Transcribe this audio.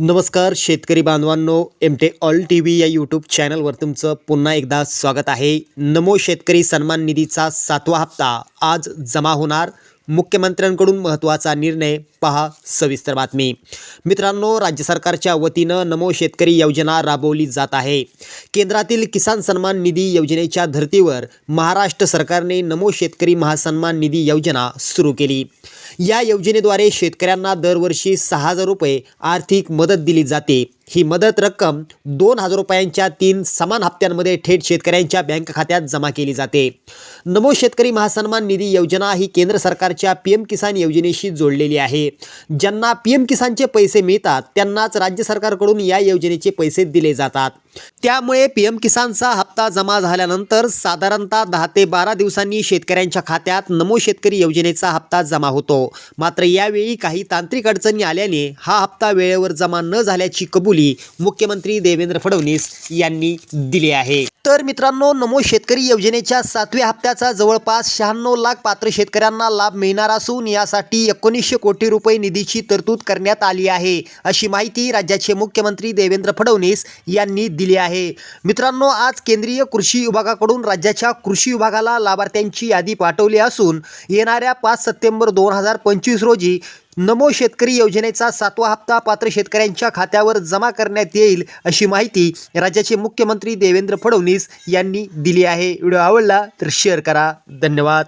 नमस्कार शेतकरी बांधवांनो. M T all T V या यूट्यूब चॅनलवर तुमचं पुन्हा एकदा स्वागत आहे. नमो शेतकरी सन्मान निधीचा सातवा हप्ता आज जमा होणार. मुख्यमंत्र्यांकडून महत्त्वाचा निर्णय पहा सविस्तर बातमी. मित्रांनो राज्य सरकारच्या वतीनं नमो शेतकरी योजना राबवली जात आहे. केंद्रातील किसान सन्मान निधी योजनेच्या धर्तीवर महाराष्ट्र सरकारने नमो शेतकरी महासन्मान निधी योजना सुरू केली. या योजनेद्वारे शेतकऱ्यांना दरवर्षी सहा हजार रुपये आर्थिक मदत दिली जाते. ही मदत रक्कम दोन हजार रुपयांच्या तीन समान हप्त्यांमध्ये थेट शेतकऱ्यांच्या बँक खात्यात जमा केली जाते. नमो शेतकरी महासन्मान निधी योजना ही केंद्र सरकारच्या पी एम किसान योजनेशी जोडलेली आहे. ज्यांना पी एम किसानचे पैसे मिळतात त्यांनाच राज्य सरकारकडून या योजनेचे पैसे दिले जातात. त्यामुळे पी एम किसानचा हप्ता जमा झाल्यानंतर साधारणतः दहा ते बारा दिवसांनी शेतकऱ्यांच्या खात्यात नमो शेतकरी योजनेचा हप्ता जमा होतो. मात्र यावेळी काही तांत्रिक अडचणी आल्याने हा हप्ता वेळेवर जमा न झाल्याची कबुली मुख्यमंत्री देवेंद्र फडणवीस यांनी दिली आहे. तर मित्रांनो नमो शेतकरी योजनेच्या सातव्या हप्त्याचा जवळपास शहाण्णव लाख पात्र शेतकऱ्यांना लाभ मिळणार असून यासाठी एकोणीसशे कोटी रुपये निधीची तरतूद करण्यात आली आहे अशी माहिती राज्याचे मुख्यमंत्री देवेंद्र फडणवीस यांनी दिली आहे. मित्रांनो आज केंद्रीय कृषी विभागाकडून राज्याच्या कृषी विभागाला लाभार्थ्यांची यादी पाठवली असून येणाऱ्या पाच सप्टेंबर दोन हजार पंचवीस रोजी नमो शेतकरी योजनेचा सातवा हप्ता पात्र शेतकऱ्यांच्या खात्यावर जमा करण्यात येईल अशी माहिती राज्याचे मुख्यमंत्री देवेंद्र फडणवीस यांनी दिली आहे. व्हिडिओ आवडला तर शेअर करा. धन्यवाद.